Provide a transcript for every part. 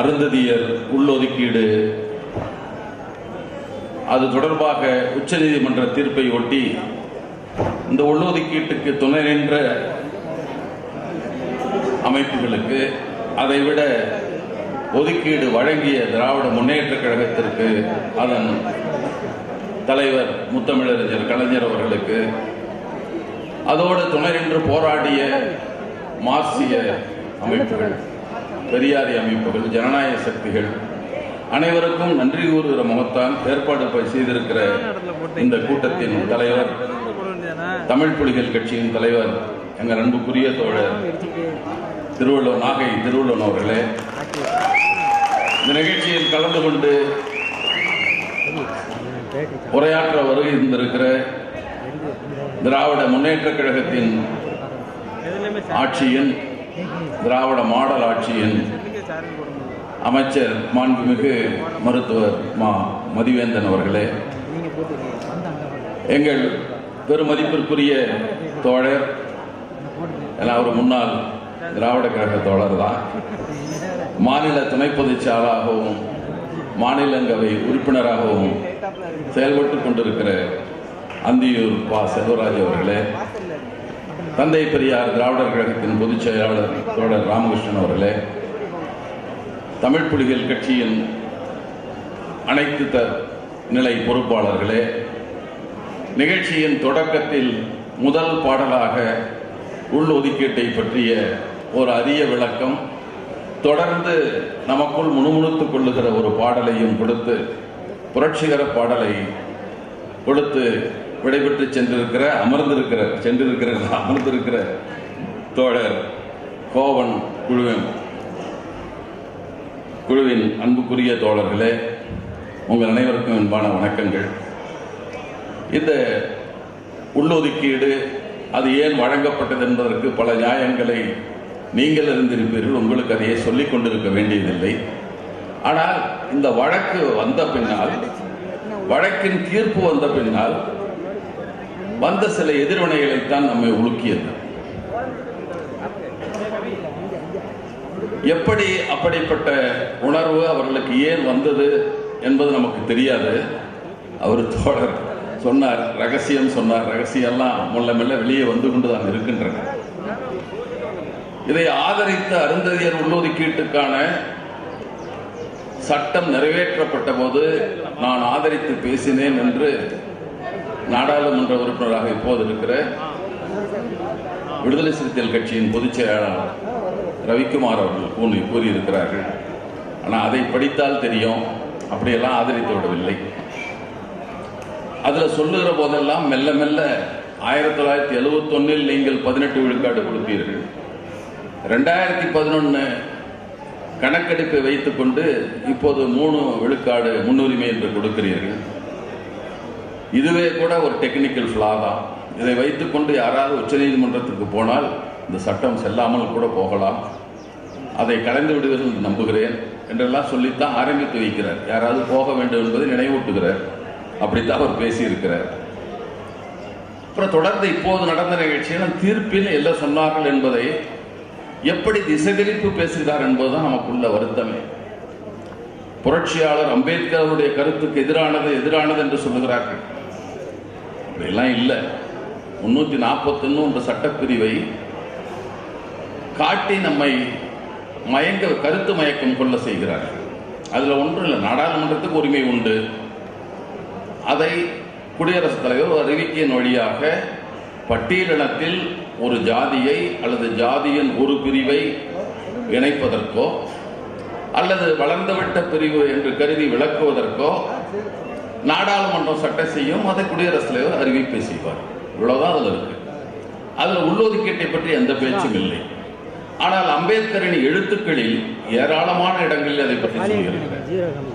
அருந்ததியர் உள்ளொதுக்கீடு. அது தொடர்பாக உச்சநீதிமன்ற தீர்ப்பை ஒட்டி இந்த உள்ளொதுக்கீட்டுக்கு துணை நின்ற அமைப்புகளுக்கு அதைவிட ஒதுக்கீடு வழங்கிய திராவிட முன்னேற்ற கழகத்திற்கு அதன் தலைவர் முத்தமிழறிஞர் கலைஞர் அவர்களுக்கு அதோடு துணை நின்று போராடிய மார்க்சிய அமைப்புகள் பெரியாரி அமைப்புகள் ஜனநாயக சக்திகள் அனைவருக்கும் நன்றி கூறுகிற முகத்தான் ஏற்பாடு செய்திருக்கிற இந்த கூட்டத்தின் தலைவர் தமிழ் புலிகள் கட்சியின் தலைவர் எங்கள் அன்புக்குரிய தோழர் திருவள்ளுவர் நாகை திருவள்ளுவன் அவர்களே. இந்த நிகழ்ச்சியில் கலந்து கொண்டு உரையாற்ற வருகை இருந்திருக்கிற திராவிட முன்னேற்ற கழகத்தின் ஆட்சியின் திராவிட மாடல் ஆட்சியின் அமைச்சர் மாண்புமிகு மருத்துவர் மா மதிவேந்தன் அவர்களே எங்கள் பெருமதிப்பிற்குரிய தோழர் எல்லாம் ஒரு முன்னாள் திராவிட கழக தோழர் தான் மாநில துணை பொதுச்சாளராகவும் மாநிலங்களவை உறுப்பினராகவும் செயல்பட்டு கொண்டிருக்கிற அந்தியூர் பா செல்வராஜ் அவர்களே தந்தை பெரியார் திராவிடர் கழகத்தின் பொதுச் செயலாளர் தோழர் ராமகிருஷ்ணன் அவர்களே தமிழ் புலிகள் கட்சியின் அனைத்து த நிலை பொறுப்பாளர்களே நிகழ்ச்சியின் தொடக்கத்தில் முதல் பாடலாக உள் ஒதுக்கீட்டை பற்றிய ஒரு அரிய விளக்கம் தொடர்ந்து நமக்குள் முணுமுணுத்துக் கொள்ளுகிற ஒரு பாடலையும் கொடுத்து புரட்சிகர பாடலை கொடுத்து விடைபெற்று சென்றிருக்கிற அமர்ந்திருக்கிற சென்றிருக்கிற அமர்ந்திருக்கிற தோழர் கோவன் குழுவின் குழுவின் அன்புக்குரிய தோழர்களே உங்கள் அனைவருக்கும் அன்பான வணக்கங்கள். இந்த உள்ளொதுக்கீடு அது ஏன் வழங்கப்பட்டது என்பதற்கு பல நியாயங்களை நீங்கள் அறிந்திருப்பீர்கள் உங்களுக்கு அதையே சொல்லிக் கொண்டிருக்க வேண்டியதில்லை. ஆனால் இந்த வழக்கு வந்த பின்னால் வழக்கின் தீர்ப்பு வந்த பின்னால் வந்த சில எதிர்வினைகளைத்தான் நம்மை உலுக்கியது. எப்படி அப்படிப்பட்ட உணர்வு அவர்களுக்கு ஏன் வந்தது என்பது நமக்கு தெரியாது. அவர் தோழர் சொன்னார் ரகசியம் சொன்னார் ரகசியம்லாம் மெல்ல மெல்ல வெளியே வந்து கொண்டு தான் இருக்கின்றன. இதை ஆதரித்த அருந்ததியர் உள்ளொதுக்கீட்டுக்கான சட்டம் நிறைவேற்றப்பட்ட போது நான் ஆதரித்து பேசினேன் என்று நாடாளுமன்ற உறுப்பினராக இப்போது இருக்கிற விடுதலை சிறுத்தைகள் கட்சியின் பொதுச் செயலாளர் ரவிக்குமார் அவர்கள் கூறி கூறியிருக்கிறார்கள். ஆனால் அதை படித்தால் தெரியும். அப்படியெல்லாம் ஆதரித்து விடவில்லை. அதில் சொல்லுகிற போதெல்லாம் மெல்ல மெல்ல ஆயிரத்தி தொள்ளாயிரத்தி எழுபத்தொன்னில் நீங்கள் பதினெட்டு விழுக்காடு கொடுத்தீர்கள். ரெண்டாயிரத்தி பதினொன்று கணக்கெடுப்பை வைத்துக்கொண்டு இப்போது மூணு விழுக்காடு முன்னுரிமை என்று கொடுக்கிறீர்கள். இதுவே கூட ஒரு டெக்னிக்கல் ஃப்ளா தான். இதை வைத்துக்கொண்டு யாராவது உச்சநீதிமன்றத்துக்கு போனால் இந்த சட்டம் செல்லாமல் கூட போகலாம். அதை கலந்து விடுவதில் நம்புகிறேன் என்றெல்லாம் சொல்லித்தான் ஆரம்பித்து வைக்கிறார். யாராவது போக வேண்டும் என்பதை நினைவூட்டுகிறார். அப்படித்தான் அவர் பேசியிருக்கிறார். அப்புறம் தொடர்ந்து இப்போது நடந்த நிகழ்ச்சியில் தீர்ப்பில் என்ன சொன்னார்கள் என்பதை எப்படி திசைதிரிப்பு பேசுகிறார் என்பதுதான் நமக்குள்ள வருத்தமே. புரட்சியாளர் அம்பேத்கர் அவருடைய கருத்துக்கு எதிரானது எதிரானது என்று சொல்லுகிறார்கள். அப்படியெல்லாம் இல்லை. முந்நூற்றி நாற்பத்தொன்னு சட்டப்பிரிவை காட்டி நம்மை மயங்க கருத்து மயக்கம் கொள்ள செய்கிறார்கள். அதில் ஒன்றும் இல்லை. நாடாளுமன்றத்துக்கு உரிமை உண்டு. அதை குடியரசுத் தலைவர் அறிவிக்கையின் வழியாக பட்டியலினத்தில் ஒரு ஜாதியை அல்லது ஜாதியின் ஒரு பிரிவை இணைப்பதற்கோ அல்லது வளர்ந்துவிட்ட பிரிவு என்று கருதி விளக்குவதற்கோ நாடாளுமன்றம் சட்டம் செய்யும் அதை குடியரசுத் தலைவர் அறிவிப்பை செய்வார். இவ்வளவுதான் அதுல இருக்கு. அதில் உள்ளொதுக்கீட்டை பற்றி எந்த பேச்சும் இல்லை. ஆனால் அம்பேத்கரின் எழுத்துக்களில் ஏராளமான இடங்களில் அதை பற்றி சொல்லியிருக்கிறார்.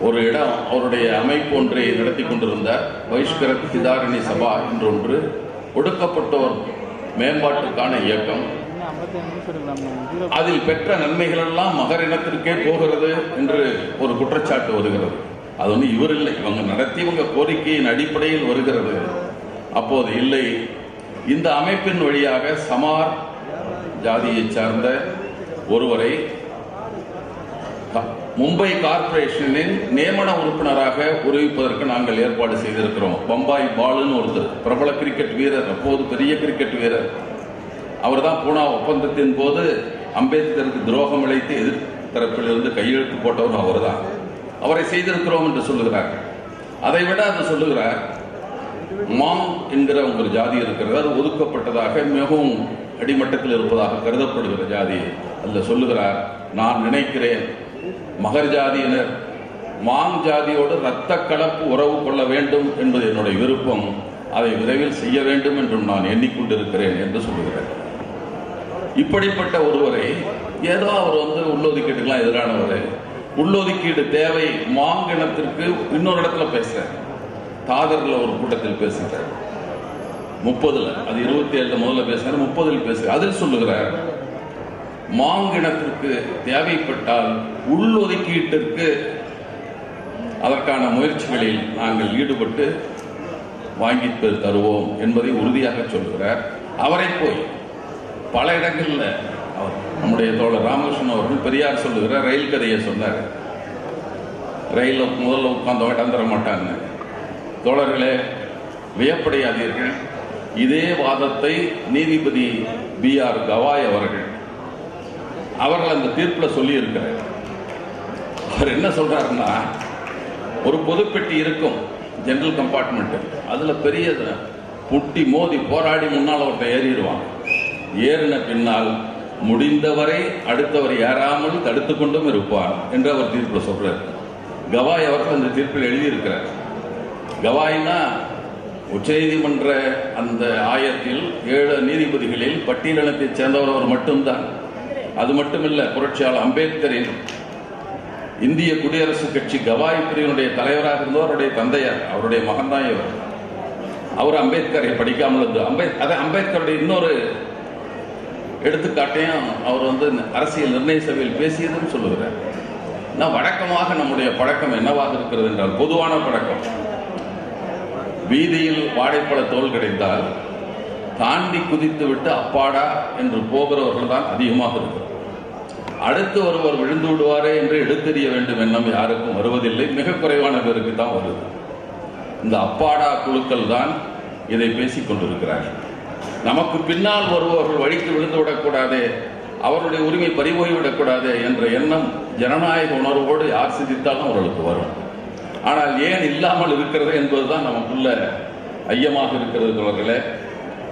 ஒரு இடம் அவருடைய அமைப்பு ஒன்றை நடத்தி கொண்டிருந்தார். வைஷ்கரத் சிதாரணி சபா என்று ஒன்று. ஒடுக்கப்பட்டோர் மேம்பாட்டுக்கான இயக்கம். அதில் பெற்ற நன்மைகள் எல்லாம் மகர் இனத்திற்கே போகிறது என்று ஒரு குற்றச்சாட்டு வருகிறது. அது வந்து இவர் இல்லை. இவங்க நடத்தி இவங்க கோரிக்கையின் அடிப்படையில் வருகிறது. அப்போது இல்லை. இந்த அமைப்பின் வழியாக சமார் ஜாதியைச் சார்ந்த ஒருவரை மும்பை கார்ப்பரேஷனின் நியமன உறுப்பினராக உருவிப்பதற்கு நாங்கள் ஏற்பாடு செய்திருக்கிறோம். பம்பாய் பாலுன்னு ஒருத்தர் பிரபல கிரிக்கெட் வீரர் அப்போது பெரிய கிரிக்கெட் வீரர். அவர்தான் பூனா ஒப்பந்தத்தின் போது அம்பேத்கருக்கு துரோகம் இழைத்து எதிர் தரப்பிலிருந்து கையெழுத்து போட்டவர் அவர்தான். அவரை செய்திருக்கிறோம் என்று சொல்லுகிறார் அதை விட அது சொல்லுகிறார் மாங் என்கிற ஒரு ஜாதி இருக்கிறது. அது ஒதுக்கப்பட்டதாக மிகவும் அடிமட்டத்தில் இருப்பதாக கருதப்படுகிற ஜாதி அதில் சொல்லுகிறார் நான் நினைக்கிறேன் மகர் ஜாதியினர் மாங் ஜாதியோடு இரத்த கலப்பு உறவு கொள்ள வேண்டும் என்பது என்னுடைய விருப்பம். அதை விரைவில் செய்ய வேண்டும் என்றும் நான் எண்ணிக்கொண்டிருக்கிறேன் என்று சொல்லுகிறார். இப்படிப்பட்ட ஒருவரை ஏதோ அவர் வந்து உள்ளொதுக்கீட்டுக்கெல்லாம் எதிரானவர். உள்ளொதுக்கீடு தேவை மாங்கிணத்திற்கு இன்னொரு இடத்துல பேசுகிறேன் தாதர்ல ஒரு கூட்டத்தில் பேசுகிறார் முப்பதுல அது இருபத்தி ஏழு முதல்ல பேசுகிறார் முப்பதில் பேசுகிறார் அதில் சொல்லுகிறார் மாங்கிணத்திற்கு தேவைப்பட்டால் உள்ளொதுக்கீட்டிற்கு அதற்கான முயற்சிகளில் நாங்கள் ஈடுபட்டு வாங்கி தருவோம் என்பதை உறுதியாக சொல்கிறார் அவரை போய் பல இடங்களில் நம்முடைய தோழர் ராமகிருஷ்ணன் அவர்கள் பெரியார் சொல்லுகிற ரயில் கதையை சொன்னார். ரயிலில் முதல்ல உட்காந்து இடம் மாட்டாங்க. தோழர்களே வியப்படையாதீர்கள். இதே வாதத்தை நீதிபதி பி ஆர் கவாய் அவர்கள் அவர்கள் அந்த தீர்ப்பில் சொல்லியிருக்கிறார். அவர் என்ன சொல்கிறாருன்னா ஒரு பொதுப்பெட்டி இருக்கும் ஜென்ரல் கம்பார்ட்மெண்ட். அதில் பெரிய புட்டி மோதி போராடி முன்னால் ஒருத்தன் ஏறிடுவான். ஏறின பின்னால் முடிந்தவரை அடுத்தவர் ஏறாமல் தடுத்து கொண்டும் இருப்பார் என்று அவர் தீர்ப்பில் சொல்றார். கவாய் அவர்கள் அந்த தீர்ப்பில் எழுதியிருக்கிறார். கவாய்னா உச்சநீதிமன்ற அந்த ஆயத்தில் ஏழு நீதிபதிகளில் பட்டியலினத்தைச் சேர்ந்தவர் அவர் மட்டும்தான். அது மட்டுமில்ல புரட்சியாளர் அம்பேத்கரின் இந்திய குடியரசுக் கட்சி கவாய் பிரிவினுடைய தலைவராக இருந்தவர் அவருடைய தந்தையார் அவருடைய மகன்தான் இவர். அவர் அம்பேத்கரை படிக்காமல் இருந்தார் அம்பேத் அதை அம்பேத்கருடைய இன்னொரு எடுத்துக்காட்டையும் அவர் வந்து அரசியல் நிர்ணய சபையில் பேசியதுன்னு சொல்லுகிறார். நான் வழக்கமாக நம்முடைய பழக்கம் என்னவாக இருக்கிறது என்றால் பொதுவான பழக்கம். வீதியில் வாழைப்பழ தோல் கிடைத்தால் தாண்டி குதித்து விட்டு அப்பாடா என்று போகிறவர்கள் தான் அதிகமாக இருக்கிறார் அடுத்து ஒருவர் விழுந்து விடுவாரே என்று எடுத்தெறிய வேண்டும் எண்ணம் யாருக்கும் வருவதில்லை. மிக குறைவான பேருக்கு தான் வருது. இந்த அப்பாடா குழுக்கள் தான் இதை பேசிக் கொண்டிருக்கிறார்கள். நமக்கு பின்னால் வருபவர்கள் வழித்து விழுந்து விடக்கூடாது அவருடைய உரிமை பறிபோய்விடக்கூடாது என்ற எண்ணம் ஜனநாயக உணர்வோடு யார் சிந்தித்தாலும் அவர்களுக்கு வரும். ஆனால் ஏன் இல்லாமல் இருக்கிறது என்பதுதான் நமக்குள்ள ஐயமாக இருக்கிறது தோழர்களே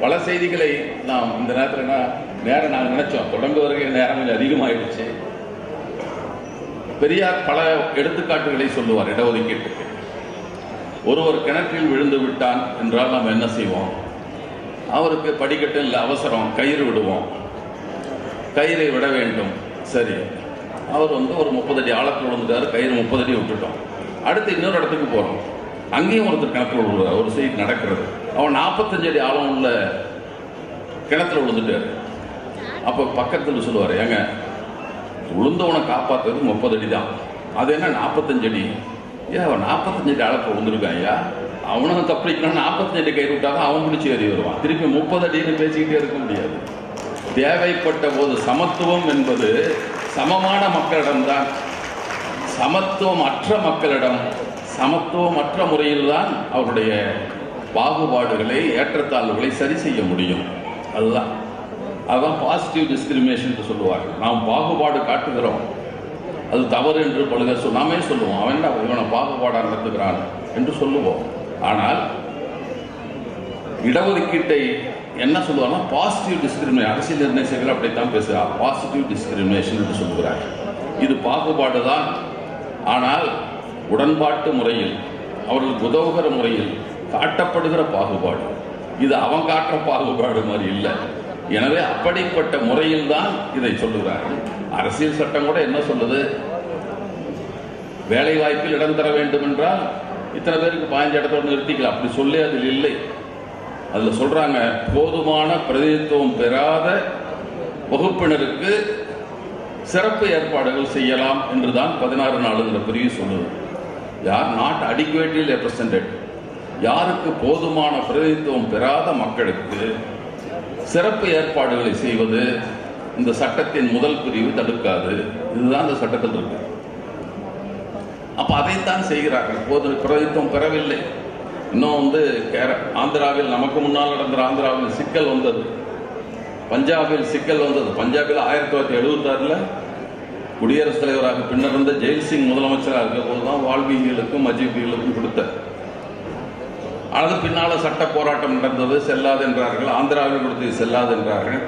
பல செய்திகளை நாம் இந்த நேரத்தில் நான் நேரம் நாங்கள் நினைச்சோம். தொடங்குவதற்கு வருகிற நேரம் கொஞ்சம் அதிகமாயிடுச்சு. பெரியார் பல எடுத்துக்காட்டுகளை சொல்லுவார் இடஒதுக்கீட்டுக்கு. ஒருவர் கிணற்றில் விழுந்து விட்டான் என்றால் நாம் என்ன செய்வோம்? அவருக்கு படிக்கட்டும் இல்லை அவசரம் கயிறு விடுவோம். கயிறை விட வேண்டும். சரி. அவர் வந்து ஒரு முப்பது அடி ஆழத்தில் விழுந்துட்டாரு கயிறு முப்பது அடி விட்டுட்டோம். அடுத்து இன்னொரு இடத்துக்கு போகிறோம் அங்கேயும் ஒருத்தர் கிணத்துல விழுறார் ஒரு சைட் நடக்கிறது. அவன் நாற்பத்தஞ்சு அடி ஆழம் உள்ள கிணத்துல விழுந்துட்டாரு. அப்போ பக்கத்தில் சொல்லுவார் ஏங்க விழுந்தவனை காப்பாற்றுறது முப்பது அடி தான் அது என்ன நாற்பத்தஞ்சு அடி? ஏன் அவன் நாற்பத்தஞ்சு அடி ஆழத்தில் விழுந்துருக்கான் ஐயா. அவனும் தப்பிக்கணும் நாற்பத்தஞ்சு கை விட்டாலும் அவன் பிடிச்சி ஏறி வருவான். திருப்பி முப்பது அடின்னு பேசிக்கிட்டே இருக்க முடியாது. தேவைப்பட்ட போது சமத்துவம் என்பது சமமான மக்களிடம்தான். சமத்துவம் அற்ற மக்களிடம் சமத்துவம் அற்ற முறையில் தான் அவருடைய பாகுபாடுகளை ஏற்றத்தாழ்வுகளை சரி செய்ய முடியும். அதுதான். அதுதான் பாசிட்டிவ் டிஸ்கிரிமினேஷன் சொல்லுவார்கள். நாம் பாகுபாடு காட்டுகிறோம். அது தவறு என்று பழுக சொல்லாமே சொல்லுவோம். அவன் இவனை பாகுபாடாக நடத்துகிறான் என்று சொல்லுவோம். ஆனால் இடஒதுக்கீட்டை என்ன சொல்லுவாங்கன்னா பாசிட்டிவ் டிஸ்கிரிமினேஷன் அரசியல் நிர்ணயிச்சர்கள் அப்படித்தான் பேசுகிறார். பாசிட்டிவ் டிஸ்கிரிமினேஷன் என்று சொல்லுகிறார். இது பாகுபாடு தான். ஆனால் உடன்பாட்டு முறையில் அவர்களுக்கு உதவுகிற முறையில் காட்டப்படுகிற பாகுபாடு. இது அவன் காட்டுற பாகுபாடு மாதிரி இல்லை. எனவே அப்படிப்பட்ட முறையில் தான் இதை சொல்லுகிறார்கள் அரசியல் சட்டம் கூட என்ன சொல்லுது? வேலை வாய்ப்பில் இடம் தர வேண்டும் என்றால் இத்தனை பேருக்கு பாஞ்சு இடத்தோடு நிறுத்திக்கலாம். அப்படி சொல்லி அதில் இல்லை. அதில் சொல்கிறாங்க போதுமான பிரதிநிதித்துவம் பெறாத வகுப்பினருக்கு சிறப்பு ஏற்பாடுகள் செய்யலாம் என்று தான் பதினாறு நாளுங்கிற பிரிவு சொல்லுது. யார்? நாட் அடிக்குவேட்லி ரெப்ரசன்டட் யாருக்கு போதுமான பிரதிநிதித்துவம் பெறாத மக்களுக்கு சிறப்பு ஏற்பாடுகளை செய்வது இந்த சட்டத்தின் முதல் பிரிவு தடுக்காது. இதுதான் இந்த சட்டத்தில் இருக்குது அப்போ அதைத்தான் செய்கிறார்கள். போது பிரதித்துவம் பெறவில்லை. இன்னும் வந்து கேர ஆந்திராவில் நமக்கு முன்னால் நடந்த ஆந்திராவில் சிக்கல் வந்தது. பஞ்சாபில் சிக்கல் வந்தது. பஞ்சாபில் ஆயிரத்தி தொள்ளாயிரத்தி எழுபத்தாறில் குடியரசுத் தலைவராக பின்னர் இருந்த ஜெயில்சிங் முதலமைச்சராக இருக்க போது தான் வால்மீகிகளுக்கும் மஜீபிகளுக்கும் கொடுத்தார் அது பின்னால் சட்ட போராட்டம் நடந்தது. செல்லாது என்றார்கள். ஆந்திராவில் கொடுத்தது செல்லாது என்றார்கள்.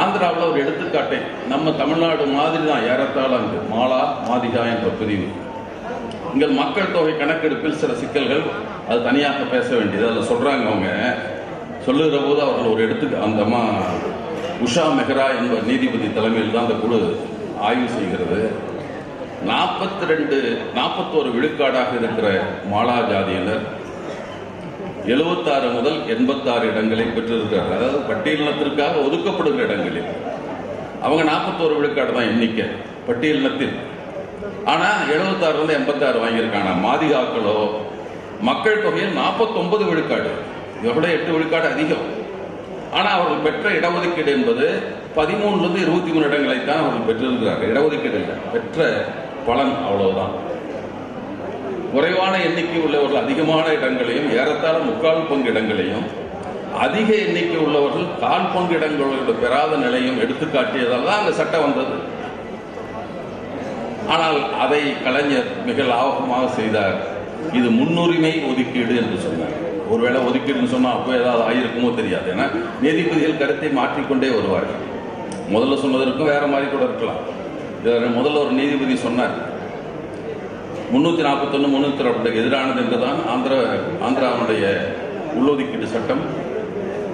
ஆந்திராவில் ஒரு எடுத்துக்காட்டை நம்ம தமிழ்நாடு மாதிரி தான் ஏறத்தாழ அங்கு. மாலா மாதிகா என்ற பிரிவு. இங்கே மக்கள் தொகை கணக்கெடுப்பில் சில சிக்கல்கள் அது தனியாக பேச வேண்டியது. அதில் சொல்கிறாங்க அவங்க. சொல்லுகிற போது அவர்கள் ஒரு இடத்துக்கு அந்த அம்மா உஷா மெஹ்ரா என்பவர் நீதிபதி தலைமையில் தான் அந்த குழு ஆய்வு செய்கிறது. நாற்பத்தி ரெண்டு நாற்பத்தோரு விழுக்காடாக இருக்கிற மாலா ஜாதியினர் எழுபத்தாறு முதல் எண்பத்தாறு இடங்களை பெற்றிருக்கிறார்கள். அதாவது பட்டியலினத்திற்காக ஒதுக்கப்படுகிற இடங்களில். அவங்க நாற்பத்தோரு விழுக்காடு தான் எண்ணிக்கை. பட்டியலினத்தில் ஆனா எழுபத்தாறுல இருந்து எண்பத்தாறு வாங்கியிருக்காங்க. மாதிகாக்களோ மக்கள் தொகையில் நாற்பத்தொன்பது விழுக்காடு. எவ்வளோ எட்டு விழுக்காடு அதிகம். ஆனா அவர்கள் பெற்ற இடஒதுக்கீடு என்பது பதிமூணுல இருந்து இருபத்தி மூணு இடங்களைத்தான் அவர்கள் பெற்றிருக்கிறார்கள். இடஒதுக்கீடு இல்லை. பெற்ற பலன் அவ்வளவுதான். குறைவான எண்ணிக்கை உள்ளவர்கள் அதிகமான இடங்களையும் ஏறத்தாழ முக்கால் பங்கு இடங்களையும் அதிக எண்ணிக்கை உள்ளவர்கள் கால் பங்கு இடங்களோட பெறாத நிலையும் எடுத்துக்காட்டியதால் தான் அந்த சட்டம் வந்தது. ஆனால் அதை கலைஞர் மிக லாபகமாக செய்தார். இது முன்னுரிமை ஒதுக்கீடு என்று சொன்னார். ஒருவேளை ஒதுக்கீடுன்னு சொன்னால் அப்போ ஏதாவது ஆயிருக்குமோ தெரியாது. ஏன்னா நீதிபதிகள் கருத்தை மாற்றிக்கொண்டே வருவார்கள். முதல்ல சொன்னதற்கும் வேற மாதிரி கூட இருக்கலாம். இதுல முதல்ல ஒரு நீதிபதி சொன்னார். முன்னூத்தி நாற்பத்தொன்னு முன்னூத்தி ரெண்டுக்கு எதிரானது என்றுதான் ஆந்திர ஆந்திராவுடைய உள்ளொதுக்கீடு சட்டம்.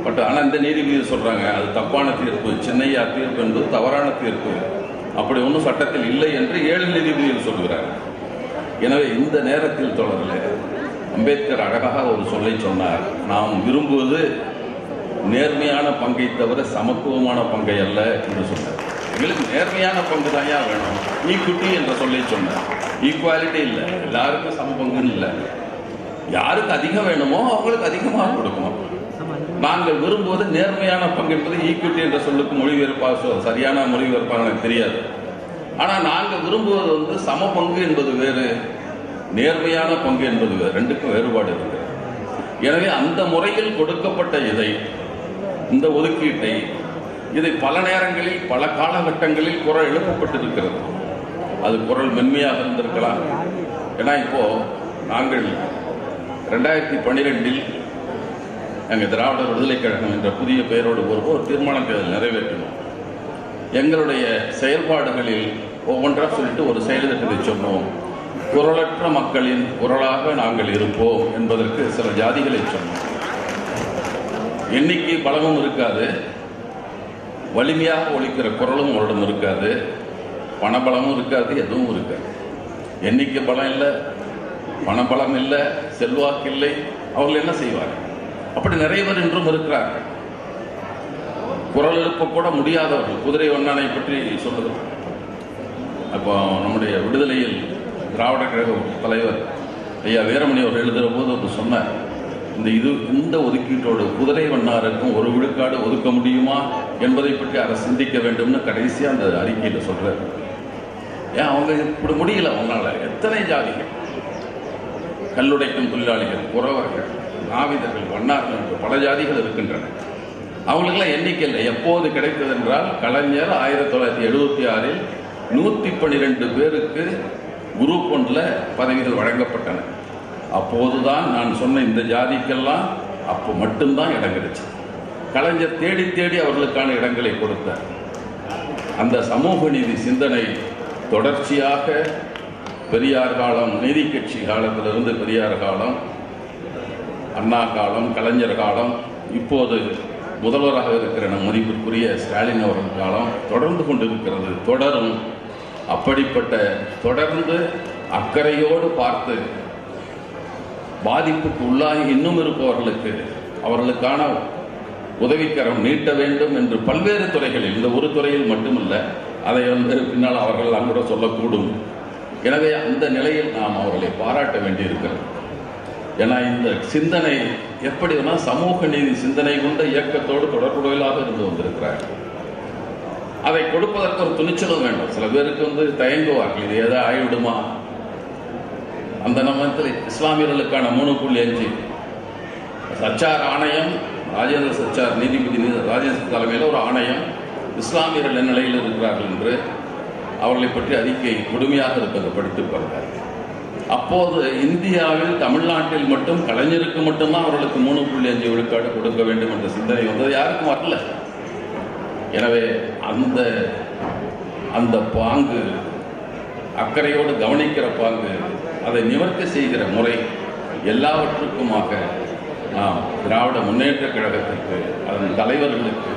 பட் ஆனால் இந்த நீதிபதி சொல்றாங்க அது தப்பான தீர்ப்பு. சென்னையா தீர்ப்பு என்பது தவறான தீர்ப்பு. அப்படி ஒன்றும் சட்டத்தில் இல்லை என்று ஏழு நீதிபதிகள் சொல்கிறார் எனவே இந்த நேரத்தில் தொடரல அம்பேத்கர் அழகாக ஒரு சொல்லை சொன்னார். நாம் விரும்புவது நேர்மையான பங்கை தவிர சமத்துவமான பங்கை அல்ல என்று சொன்னார். எங்களுக்கு நேர்மையான பங்கு தான் வேணும். ஈக்குட்டி என்ற சொல்லை சொன்னார். ஈக்குவாலிட்டி இல்லை. எல்லாருக்கும் சம பங்குன்னு இல்லை. யாருக்கு அதிகம் வேணுமோ அவங்களுக்கு அதிகமாக கொடுக்கணும். நாங்கள் விரும்புவது நேர்மையான பங்கு என்பது ஈக்குவிட்டி என்ற சொல்லுக்கு மொழிபெயர்ப்பாக சரியான மொழிபெயர்ப்பாக எனக்கு தெரியாது. ஆனால் நாங்கள் விரும்புவது வந்து சம பங்கு என்பது வேறு நேர்மையான பங்கு என்பது வேறு. ரெண்டுக்கும் வேறுபாடு இருக்குது எனவே அந்த முறையில் கொடுக்கப்பட்ட இதை இந்த ஒதுக்கீட்டை இதை பல நேரங்களில் பல காலகட்டங்களில் குரல் எழுப்பப்பட்டிருக்கிறது. அது குரல் மென்மையாக இருந்திருக்கலாம். ஏன்னா இப்போ நாங்கள் ரெண்டாயிரத்தி பன்னிரெண்டில் எங்கள் திராவிடர் விடுதலை கழகம் என்ற புதிய பெயரோடு ஒரு ஒரு தீர்மானத்தை அதில் நிறைவேற்றினோம். எங்களுடைய செயல்பாடுகளில் ஒவ்வொன்றா சொல்லிட்டு ஒரு செயல் திட்டத்தை சொன்னோம். குரலற்ற மக்களின் குரலாக நாங்கள் இருப்போம் என்பதற்கு சில ஜாதிகளை சொன்னோம். எண்ணிக்கை பலமும் இருக்காது. வலிமையாக ஒழிக்கிற குரலும் அவரிடம் இருக்காது. பணபலமும் இருக்காது எதுவும் இருக்காது. எண்ணிக்கை பலம் இல்லை? பணபலம் இல்லை செல்வாக்கு இல்லை. அவர்கள் என்ன செய்வார்கள்? அப்படி நிறைய பேர் இன்றும் இருக்கிறார்கள். குரல் எழுப்ப கூட முடியாதவர்கள். குதிரை ஒன்னானை பற்றி சொல்லுகிறோம். அப்போ நம்முடைய விடுதலையில் திராவிட கழக தலைவர் ஐயா வீரமணி அவர் எழுதுகிற போது அவர் சொன்னார் இந்த இது இந்த ஒதுக்கீட்டோடு குதிரை வண்ணாருக்கும் ஒரு விழுக்காடு ஒதுக்க முடியுமா என்பதை பற்றி அதை சிந்திக்க வேண்டும்னு கடைசியாக அந்த அறிக்கையில் சொல்கிறார் ஏன் அவங்க இப்படி முடியல? அவங்களால எத்தனை ஜாதிகள்? கல்லுடைக்கும் தொழிலாளிகள் குறவர்கள் நாவிதர்கள் வண்ணார்கள் என்று பல ஜாதிகள் இருக்கின்றன. அவங்களுக்கெல்லாம் எண்ணிக்கை இல்லை. எப்போது கிடைத்ததென்றால் கலைஞர் ஆயிரத்தி தொள்ளாயிரத்தி எழுபத்தி ஆறில் நூற்றி பன்னிரெண்டு பேருக்கு குரூப் ஒன்றில் பதவிகள் வழங்கப்பட்டன. அப்போதுதான் நான் சொன்ன இந்த ஜாதிக்கெல்லாம் அப்போ மட்டும்தான் இடம் கிடைச்சது. கலைஞர் தேடி தேடி அவர்களுக்கான இடங்களை கொடுத்தார். அந்த சமூக நீதி சிந்தனை தொடர்ச்சியாக பெரியார் காலம் நீதி கட்சி காலத்திலிருந்து பெரியார் காலம் அண்ணா காலம் கலைஞர் காலம் இப்போது முதல்வராக இருக்கிற நம் மதிப்பிற்குரிய ஸ்டாலின் அவர்கள் காலம் தொடர்ந்து கொண்டிருக்கிறது தொடரும். அப்படிப்பட்ட தொடர்ந்து அக்கறையோடு பார்த்து பாதிப்புக்கு உள்ளாகி இன்னும் இருப்பவர்களுக்கு அவர்களுக்கான உதவிக்கரம் நீட்ட வேண்டும் என்று பல்வேறு துறைகளில் இந்த ஒரு துறையில் மட்டுமல்ல அதை வந்து பின்னால் அவர்கள் கூட சொல்லக்கூடும். எனவே அந்த நிலையில் நாம் அவர்களை பாராட்ட வேண்டியிருக்கிறது. ஏன்னா இந்த சிந்தனை எப்படி சமூக நீதி சிந்தனை கொண்ட இயக்கத்தோடு தொடர்புடையலாக இருந்து வந்திருக்கிறார்கள். அதை கொடுப்பதற்கு ஒரு துணிச்சலும் வேண்டும். சில பேருக்கு வந்து தயங்குவார்கள் இது ஏதோ ஆயிடுமா அந்த நேரத்தில் இஸ்லாமியர்களுக்கான மூணு புள்ளி அஞ்சு. சச்சார் ஆணையம் ராஜேந்திர சச்சார் நீதிபதி ராஜேந்திர தலைமையில் ஒரு ஆணையம். இஸ்லாமியர்கள் நிலையில் இருக்கிறார்கள் என்று அவர்களை பற்றி அறிக்கை கொடுமையாக இருப்பதை படித்து பார்த்தார் அப்போது இந்தியாவில் தமிழ்நாட்டில் மட்டும் கலைஞருக்கு மட்டும்தான் அவர்களுக்கு மூணு புள்ளி அஞ்சு விழுக்காடு கொடுக்க வேண்டும் என்ற சிந்தனை வந்தது யாருக்கும் வரல. எனவே அந்த அந்த பாங்கு அக்கறையோடு கவனிக்கிற பாங்கு அதை நிவர்த்தி செய்கிற முறை எல்லாவற்றுக்குமாக நாம் திராவிட முன்னேற்ற கழகத்திற்கு அதன் தலைவர்களுக்கு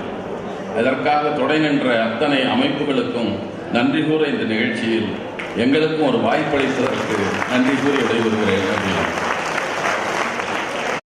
அதற்காக தொடை நின்ற அத்தனை அமைப்புகளுக்கும் நன்றி கூற இந்த நிகழ்ச்சியில் எங்களுக்கும் ஒரு வாய்ப்பளித்ததற்கு நன்றி கூறி விடைபெறுகிறேன். நன்றி